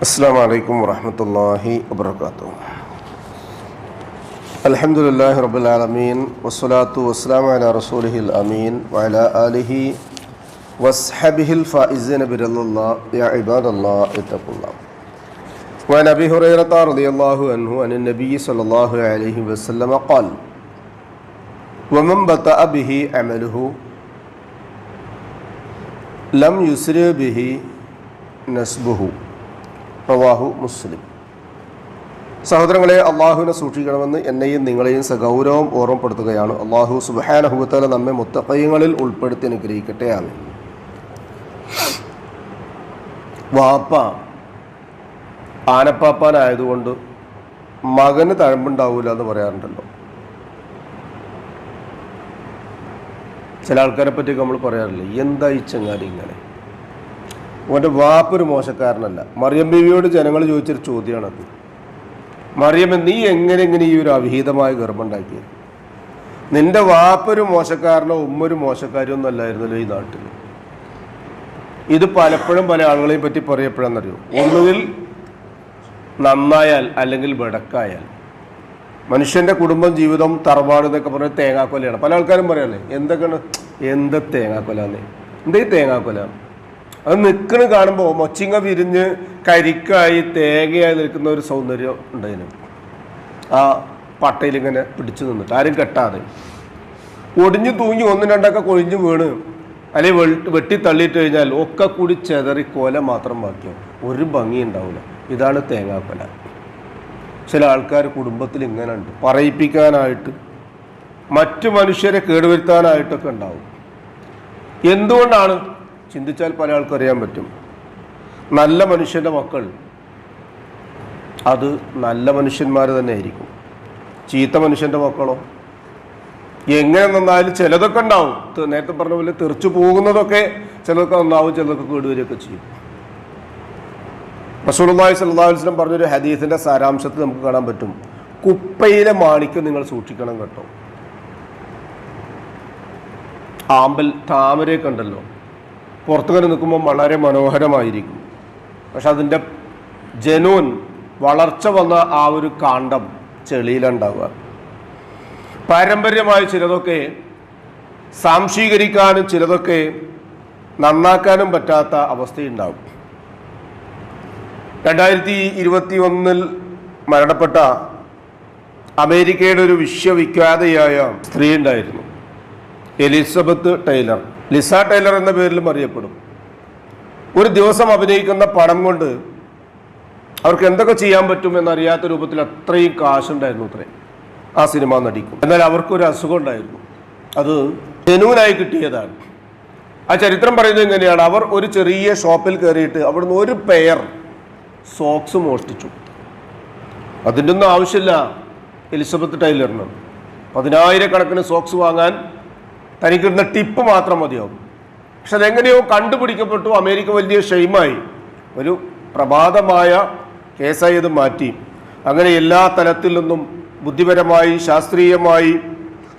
السلام عليكم ورحمة الله وبركاته. الحمد لله رب العالمين والصلاة والسلام على رسوله الأمين وعلى آله وصحبه الفائزين برضا الله. يا عباد الله اتقوا الله. وعن أبي هريرة رضي الله عنه أن النبي صلى الله عليه وسلم قال ومن بطأ به عمله لم يسر به نسبه. റവാഹു മുസ്ലിം. സഹോദരങ്ങളെ അള്ളാഹുവിനെ സൂക്ഷിക്കണമെന്ന് എന്നെയും നിങ്ങളെയും സഗൗരവം ഓർമ്മപ്പെടുത്തുകയാണ്. അള്ളാഹു സുബാനഹുബത്തല നമ്മെ മുത്തക്കയങ്ങളിൽ ഉൾപ്പെടുത്തി അനുഗ്രഹിക്കട്ടെ. ആമേ വാപ്പ ആനപ്പാപ്പാനായതുകൊണ്ട് മകന് തഴമ്പുണ്ടാവില്ല എന്ന് പറയാറുണ്ടല്ലോ. ചില ആൾക്കാരെ പറ്റിയൊക്കെ നമ്മൾ പറയാറില്ല എന്താ ഈ ഇങ്ങനെ? ഓന്റെ വാപ്പൊരു മോശക്കാരനല്ല. മറിയം ബീവിയോട് ജനങ്ങൾ ചോദിച്ചൊരു ചോദ്യമാണത് മറിയമ്മ നീ എങ്ങനെ ഇങ്ങനെ ഈ ഒരു അവിഹിതമായ ഗർഭമുണ്ടാക്കിയത് നിന്റെ വാപ്പൊരു മോശക്കാരനോ ഉമ്മൊരു മോശക്കാരോ ഒന്നും അല്ലായിരുന്നല്ലോ ഈ നാട്ടിൽ ഇത് പലപ്പോഴും പല ആളുകളെയും പറ്റി പറയപ്പോഴെന്നറിയോ ഒന്നുകിൽ നന്നായാൽ അല്ലെങ്കിൽ വെടക്കായാൽ. മനുഷ്യന്റെ കുടുംബം ജീവിതം തറവാട് എന്നൊക്കെ പറഞ്ഞാൽ തേങ്ങാക്കൊലയാണ്. പല ആൾക്കാരും പറയല്ലേ എന്തൊക്കെയാണ്? എന്ത് തേങ്ങാക്കൊലാന്നേ എന്തേ തേങ്ങാക്കൊല? അത് നിൽക്കണ കാണുമ്പോൾ മൊച്ചിങ്ങ വിരിഞ്ഞ് കരിക്കായി തേങ്ങയായി നിൽക്കുന്ന ഒരു സൗന്ദര്യം ഉണ്ടായിരുന്നു ആ പട്ടയിൽ ഇങ്ങനെ പിടിച്ചു നിന്നിട്ട് ആരും കെട്ടാതെ. ഒടിഞ്ഞു തൂങ്ങി ഒന്നും രണ്ടൊക്കെ കൊഴിഞ്ഞു വീണ്. അല്ലെങ്കിൽ വെട്ടി വെട്ടി തള്ളിയിട്ട് കഴിഞ്ഞാൽ ഒക്കെ കൂടി ചെതറി കൊല മാത്രം ബാക്കിയോ ഒരു ഭംഗി ഉണ്ടാവില്ല ഇതാണ് തേങ്ങാക്കൊല ചില ആൾക്കാർ കുടുംബത്തിൽ ഇങ്ങനെ ഉണ്ട്. പറയിപ്പിക്കാനായിട്ട് മറ്റു മനുഷ്യരെ കേടുവരുത്താനായിട്ടൊക്കെ ഉണ്ടാവും. എന്തുകൊണ്ടാണ് ചിന്തിച്ചാൽ പല ആൾക്കും അറിയാൻ പറ്റും. നല്ല മനുഷ്യന്റെ മക്കൾ അത് നല്ല മനുഷ്യന്മാർ തന്നെ ആയിരിക്കും. ചീത്ത മനുഷ്യന്റെ മക്കളോ? എങ്ങനെ നന്നായാലും ചിലതൊക്കെ ഉണ്ടാവും. നേരത്തെ പറഞ്ഞ പോലെ തെറിച്ചു പോകുന്നതൊക്കെ ചിലതൊക്കെ നന്നാവും ചിലതൊക്കെ കേടുവരികയൊക്കെ ചെയ്യും. റസൂലുള്ളാഹി സ്വല്ലല്ലാഹു അലൈഹി വസല്ലം പറഞ്ഞൊരു ഹദീസിന്റെ സാരാംശത്തിൽ നമുക്ക് കാണാൻ പറ്റും. കുപ്പയിലെ മാണിക്കം നിങ്ങൾ സൂക്ഷിക്കണം കേട്ടോ. ആമ്പൽ താമരയൊക്കെ ഉണ്ടല്ലോ. പുറത്തുകരെ നിൽക്കുമ്പോൾ വളരെ മനോഹരമായിരിക്കും. പക്ഷെ അതിന്റെ ജനൂൻ വളർച്ച വന്ന ആ ഒരു കാണ്ഡം ചെളിയിലുണ്ടാവുക. പാരമ്പര്യമായ ചിലതൊക്കെ സാംശീകരിക്കാനും ചിലതൊക്കെ നന്നാക്കാനും പറ്റാത്ത അവസ്ഥയുണ്ടാവും. രണ്ടായിരത്തി ഇരുപത്തി ഒന്നിൽ മരണപ്പെട്ട അമേരിക്കയുടെ ഒരു വിശ്വവിഖ്യാതയായ സ്ത്രീ ഉണ്ടായിരുന്നു എലിസബത്ത് ടൈലർ. ലിസ ടൈലർ എന്ന പേരിലും അറിയപ്പെടും. ഒരു ദിവസം അഭിനയിക്കുന്ന പണം കൊണ്ട് അവർക്ക് എന്തൊക്കെ ചെയ്യാൻ പറ്റും എന്നറിയാത്ത രൂപത്തിൽ അത്രയും കാശുണ്ടായിരുന്നു അത്രേ. ആ സിനിമ നടിക്കും. എന്നാൽ അവർക്കൊരു അസുഖം ഉണ്ടായിരുന്നു. അത് ജനുവിനായി കിട്ടിയതാണ്. ആ ചരിത്രം പറയുന്നത് എങ്ങനെയാണ് അവർ ഒരു ചെറിയ ഷോപ്പിൽ കയറിയിട്ട് അവിടുന്ന് ഒരു പെയർ സോക്സ് മോഷ്ടിച്ചു. അതിന്റെ ഒന്നും ആവശ്യമില്ല. എലിസബത്ത് ടൈലറിന്. പതിനായിരക്കണക്കിന് സോക്സ് വാങ്ങാൻ തനിക്കിടുന്ന ടിപ്പ് മാത്രം മതിയാവും. പക്ഷെ അതെങ്ങനെയോ കണ്ടുപിടിക്കപ്പെട്ടു. അമേരിക്ക വലിയ ഷെയ്മായി ഒരു പ്രഭാതമായ കേസായി അത് മാറ്റി. അങ്ങനെ എല്ലാ തലത്തിൽ നിന്നും ബുദ്ധിപരമായി ശാസ്ത്രീയമായി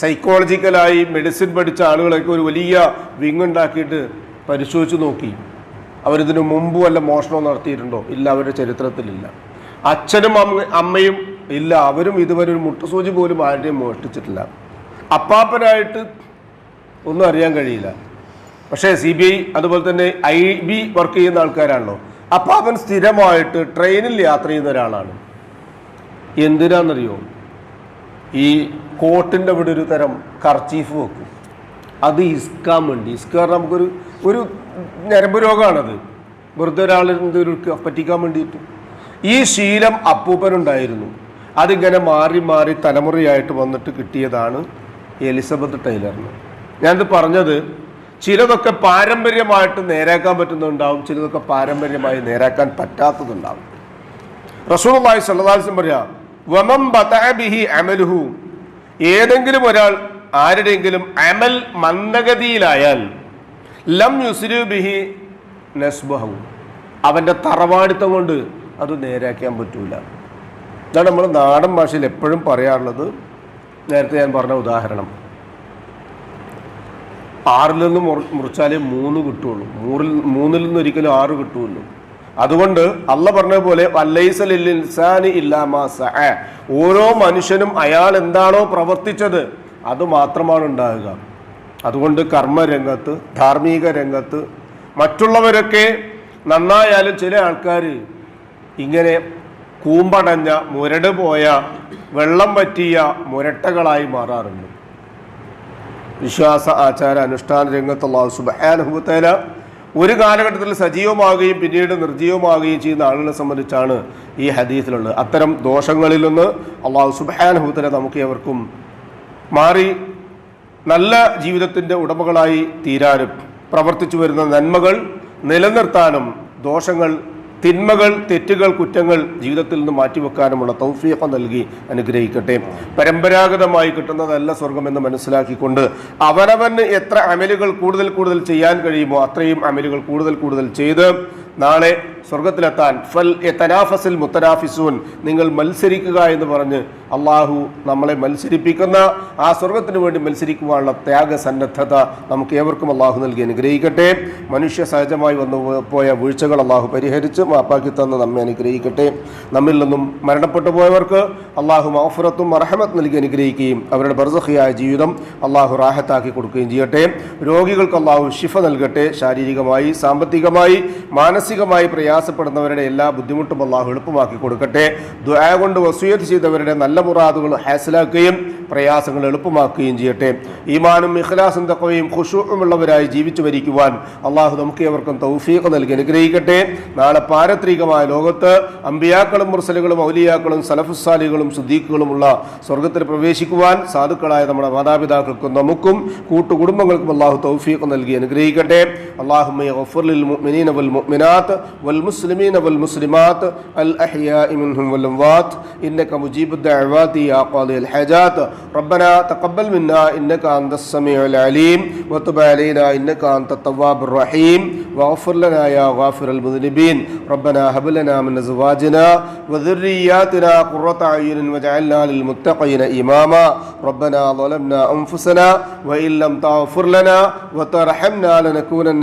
സൈക്കോളജിക്കലായി മെഡിസിൻ പഠിച്ച ആളുകളൊക്കെ ഒരു വലിയ വിങ് ഉണ്ടാക്കിയിട്ട് പരിശോധിച്ച് നോക്കി. അവരിതിനു മുമ്പ് വല്ല മോഷണം നടത്തിയിട്ടുണ്ടോ? ഇല്ല അവരുടെ ചരിത്രത്തിലില്ല. അച്ഛനും അമ്മ അമ്മയും ഇല്ല. അവരും ഇതുവരെ ഒരു മുട്ടസൂചി പോലും ആരുടെയും മോഷ്ടിച്ചിട്ടില്ല. അപ്പാപ്പനായിട്ട് ഒന്നും അറിയാൻ കഴിയില്ല. പക്ഷേ സി ബി ഐ അതുപോലെ തന്നെ ഐ ബി വർക്ക് ചെയ്യുന്ന ആൾക്കാരാണല്ലോ. അപ്പാപ്പൻ സ്ഥിരമായിട്ട് ട്രെയിനിൽ യാത്ര ചെയ്യുന്ന ഒരാളാണ്. എന്തിനാണെന്നറിയോ ഈ കോട്ടിന്റെ അവിടെ ഒരു തരം കർച്ചീഫ് വെക്കും. അത് ഇസ്കാൻ വേണ്ടി. ഇസ്കാർ നമുക്കൊരു ഒരു ഞരമ്പ് രോഗമാണത് വെറുതെ ഒരാളിന്റെ ഒരു പറ്റിക്കാൻ വേണ്ടിയിട്ട്. ഈ ശീലം അപ്പൂപ്പനുണ്ടായിരുന്നു. അതിങ്ങനെ മാറി മാറി തലമുറയായിട്ട് വന്നിട്ട് കിട്ടിയതാണ് എലിസബത്ത് ടൈലറിന്. ഞാനിത് പറഞ്ഞത് ചിലതൊക്കെ പാരമ്പര്യമായിട്ട് നേരാക്കാൻ പറ്റുന്നുണ്ടാവും ചിലതൊക്കെ പാരമ്പര്യമായി നേരാക്കാൻ പറ്റാത്തതുണ്ടാവും. റസൂലുള്ളാഹി സല്ലദാസം പറയാ ബതഅ ബിഹി അമലുഹു ഏതെങ്കിലും ഒരാൾ ആരുടെയെങ്കിലും അമൽ മന്ദഗതിയിലായാൽ ലം യുസ്രു ബിഹി നസ്ബഹു അവന്റെ തറവാടിത്തം കൊണ്ട് അത് നേരാക്കാൻ പറ്റൂല. ഇതാണ് നമ്മൾ നാടൻ ഭാഷയിൽ എപ്പോഴും പറയാറുള്ളത്. നേരത്തെ ഞാൻ പറഞ്ഞ ഉദാഹരണം. ആറിൽ നിന്ന് മുറി- മുറിച്ചാലേ മൂന്ന് കിട്ടുള്ളൂ. മൂറിൽ മൂന്നിൽ നിന്ന് ഒരിക്കലും ആറ് കിട്ടുമല്ലോ അതുകൊണ്ട് അല്ല പറഞ്ഞ പോലെ. ഓരോ മനുഷ്യനും അയാൾ എന്താണോ പ്രവർത്തിച്ചത് അത് മാത്രമാണ് ഉണ്ടാകുക. അതുകൊണ്ട് കർമ്മരംഗത്ത് ധാർമ്മിക രംഗത്ത് മറ്റുള്ളവരൊക്കെ നന്നായാലും ചില ആൾക്കാർ ഇങ്ങനെ കൂമ്പടഞ്ഞ മുരട് പോയ വെള്ളം പറ്റിയ മുരട്ടകളായി മാറാറുണ്ട്. വിശ്വാസ ആചാര അനുഷ്ഠാന രംഗത്ത് അള്ളാഹു സുബാനുഭവത്തേല ഒരു കാലഘട്ടത്തിൽ സജീവമാകുകയും പിന്നീട് നിർജീവമാകുകയും ചെയ്യുന്ന ആളുകളെ സംബന്ധിച്ചാണ് ഈ ഹദീസിലുള്ളത്. അത്തരം ദോഷങ്ങളിൽ നിന്ന് അള്ളാഹു സുബാനുഭവത്തേല നമുക്ക് ഏവർക്കും മാറി നല്ല ജീവിതത്തിന്റെ ഉടമകളായി തീരാനും പ്രവർത്തിച്ചു വരുന്ന നന്മകൾ നിലനിർത്താനും ദോഷങ്ങൾ തിന്മകൾ തെറ്റുകൾ കുറ്റങ്ങൾ ജീവിതത്തിൽ നിന്ന് മാറ്റിവെക്കാനുമുള്ള തൗഫീഖ നൽകി അനുഗ്രഹിക്കട്ടെ. പരമ്പരാഗതമായി കിട്ടുന്നതല്ല സ്വർഗമെന്ന് മനസ്സിലാക്കിക്കൊണ്ട് അവനവന് എത്ര അമലുകൾ കൂടുതൽ കൂടുതൽ ചെയ്യാൻ കഴിയുമോ അത്രയും അമലുകൾ കൂടുതൽ കൂടുതൽ ചെയ്ത് നാളെ സ്വർഗത്തിലെത്താൻ ഫൽ തനാഫസിൽ മുത്തനാഫിസൂൻ നിങ്ങൾ മത്സരിക്കുക എന്ന് പറഞ്ഞ് അള്ളാഹു നമ്മളെ മത്സരിപ്പിക്കുന്ന ആ സ്വർഗത്തിന് വേണ്ടി മത്സരിക്കുവാനുള്ള ത്യാഗസന്നദ്ധത നമുക്ക് ഏവർക്കും അള്ളാഹു നൽകി അനുഗ്രഹിക്കട്ടെ. മനുഷ്യ സഹജമായി വന്നു പോയ വീഴ്ചകൾ അള്ളാഹു പരിഹരിച്ച് മാപ്പാക്കി തന്ന് നമ്മെ അനുഗ്രഹിക്കട്ടെ. നമ്മിൽ നിന്നും മരണപ്പെട്ടു പോയവർക്ക് അള്ളാഹു മഹഫുറത്തും അർഹമത്ത് നൽകി അനുഗ്രഹിക്കുകയും അവരുടെ ബർസഹിയായ ജീവിതം അള്ളാഹു റാഹത്താക്കി കൊടുക്കുകയും ചെയ്യട്ടെ. രോഗികൾക്ക് അള്ളാഹു ഷിഫ നൽകട്ടെ. ശാരീരികമായി സാമ്പത്തികമായി മാനസികമായി പ്രയാസപ്പെടുന്നവരുടെ എല്ലാ ബുദ്ധിമുട്ടും അള്ളാഹു എളുപ്പമാക്കി കൊടുക്കട്ടെ. ദുആ കൊണ്ട് വസൂയത്ത് ചെയ്തവരുടെ നല്ല മുറാദുകൾ ഹാസിലാക്കുകയും പ്രയാസങ്ങൾ എളുപ്പമാക്കുകയും ചെയ്യട്ടെ. ഈമാനും ഇഖ്ലാസും തക്കവയും ഖുഷൂമുള്ളവരായി ജീവിച്ചു വരിക്കുവാൻ അള്ളാഹു നമുക്ക് ഏവർക്കും തൗഫീഖ് നൽകി അനുഗ്രഹിക്കട്ടെ. നാളെ പാരത്രികമായ ലോകത്ത് അമ്പിയാക്കളും മുർസലുകളും ഔലിയാക്കളും സലഫുസാലികളും സുദ്ദീഖുകളുമുള്ള സ്വർഗത്തിൽ പ്രവേശിക്കുവാൻ സാധുക്കളായ നമ്മുടെ മാതാപിതാക്കൾക്കും നമുക്കും കൂട്ടുകുടുംബങ്ങൾക്കും അള്ളാഹു തൗഫീഖ് നൽകി അനുഗ്രഹിക്കട്ടെ. المؤمنين والمؤمنات والمسلمين والمسلمات الأحياء منهم والأموات إنك مجيب الدعوات يا قاضي الحاجات ربنا تقبل منا إنك أنت السميع العليم وتب علينا إنك أنت التواب الرحيم واغفر لنا يا غافر المذنبين ربنا هب لنا من أزواجنا وذرياتنا قرة أعين واجعلنا للمتقين إماما ربنا ظلمنا أنفسنا وإن لم تغفر لنا وترحمنا لنكونن